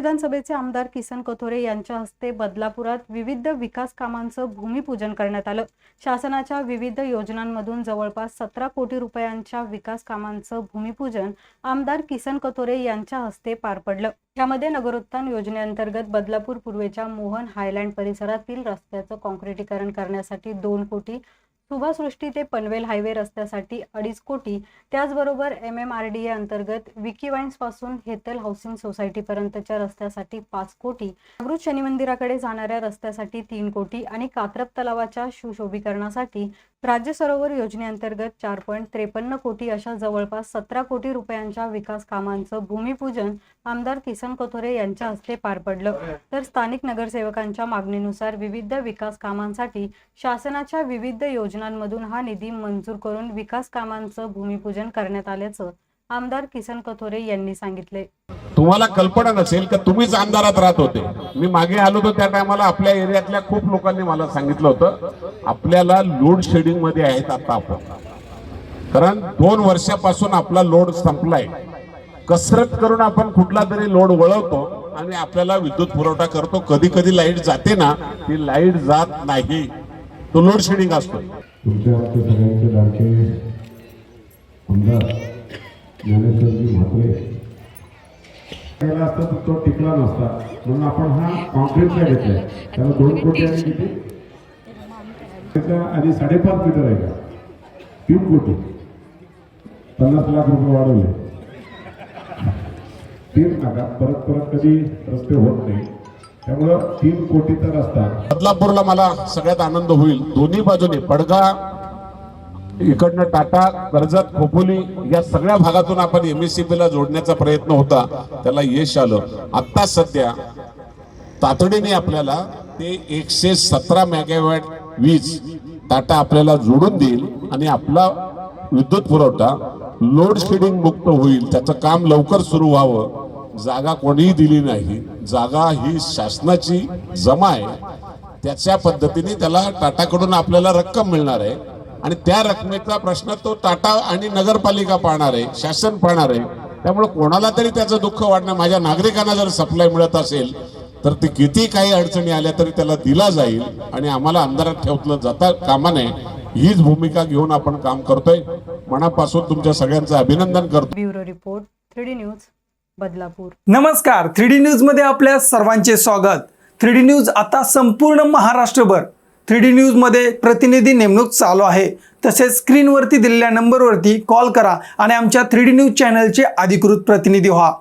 विधानसभेचे आमदार किसन कथोरे यांच्या हस्ते बदलापुरात विविध विकास कामांचं भूमिपूजन करण्यात आलं. शासनाच्या विविध योजनांमधून जवळपास सतरा कोटी रुपयांच्या विकास कामांचं भूमिपूजन आमदार किसन कथोरे यांच्या हस्ते पार पडलं. यामध्ये नगरोत्थान योजनेअंतर्गत बदलापूर पूर्वेच्या मोहन हायलँड परिसरातील रस्त्याचं काँक्रिटीकरण करण्यासाठी दोन कोटी शुभसृष्टी ते पनवेल हायवे रस्त्यासाठी अडीच कोटी त्याचबरोबर M M R D A अंतर्गत विकीवाईन्सपासून हेतल हाऊसिंग सोसायटीपर्यंतच्या रस्त्यासाठी पाच कोटी जागृत शनी मंदिराकडे जाणाऱ्या रस्त्यासाठी तीन कोटी आणि कात्रप तलावाच्या सुशोभीकरणासाठी राज्य सरोवर योजनेअंतर्गत चार पॉईंट त्रेपन्न कोटी अशा जवळपास सतरा कोटी रुपयांच्या विकास कामांचं भूमिपूजन आमदार किसन कोथोरे यांच्या हस्ते पार पडलं. तर स्थानिक नगरसेवकांच्या मागणीनुसार विविध विकास कामांसाठी शासनाच्या विविध योजना योजनांमधून हा निधी मंजूर करून विकास कामांचं भूमिपूजन करण्यात आल्याचं आमदार किसन कथोरे यांनी सांगितले. तुम्हाला कल्पना नसेल का तुम्हीच आमदारात राहत होते. मी मागे आलो होतो त्या टायमाला आपल्या एरियातल्या खूप लोकांनी मला सांगितलं होतं आपल्याला लोड शेडिंगमध्ये आहेत आता आपण. कारण दोन वर्षापासून आपला लोड संपलाय. कसरत करून आपण कुठला तरी लोड वळवतो आणि आपल्याला विद्युत पुरवठा करतो. कधी कधी लाइट जाते ना ती लाइट जात नाही. तो लोड शेडिंग असतो. तुमचे आमचे सगळ्यांचे लाडके आमदार ज्ञानेश्वरजी म्हात्रे. केला असता तर तो टिकला नसता. म्हणून आपण हा कॉन्क्रीटचा घेतलाय. त्याला दोन कोटी आणि किती? त्याचा आधी साडेपाच मीटर आहे का? तीन कोटी. पन्नास लाख रुपये वाढवले. तीन नका परत परत कधी रस्ते होत नाही. त्यामुळं तीन कोटीचा रस्ता बदलापूरला मला सगळ्यात आनंद होईल. दोन्ही बाजूने पडगा इकडनं टाटा कर्जत खोपोली या सगळ्या भागातून आपण एमएससीबी ला जोडण्याचा प्रयत्न होता. त्याला यश आलं. आता सध्या तातडीने आपल्याला ते एकशे सतरा मेगावॅट वीज टाटा आपल्याला जोडून देईल आणि आपला विद्युत पुरवठा लोड शेडिंग मुक्त होईल. त्याचं काम लवकर सुरू व्हावं. जागा कोणीही दिली नाही. जागा ही शासनाची जमा आहे. त्याच्या पद्धतीने त्याला टाटाकडून आपल्याला रक्कम मिळणार आहे. आणि त्या रकमेचा प्रश्न तो टाटा आणि नगरपालिका पाहणार आहे शासन पाहणार आहे. त्यामुळे कोणाला तरी त्याचं दुःख वाटणं माझ्या नागरिकांना जर सप्लाय मिळत असेल तर ते किती काही अडचणी आल्या तरी त्याला दिला जाईल. आणि आम्हाला अंधारात ठेवलं जाता कामा नये. हीच भूमिका घेऊन आपण काम करतोय. मनापासून तुमच्या सगळ्यांचं अभिनंदन करतो. Bureau report three news. Badlapur. नमस्कार थ्री डी न्यूजमध्ये आपल्या सर्वांचे स्वागत. थ्री डी न्यूज आता संपूर्ण महाराष्ट्रभर. थ्री डी न्यूजमध्ये प्रतिनिधी नेमणूक चालू आहे. तसेच स्क्रीनवरती दिलेल्या नंबरवरती कॉल करा आणि आमच्या थ्री डी न्यूज चॅनलचे अधिकृत प्रतिनिधी व्हा.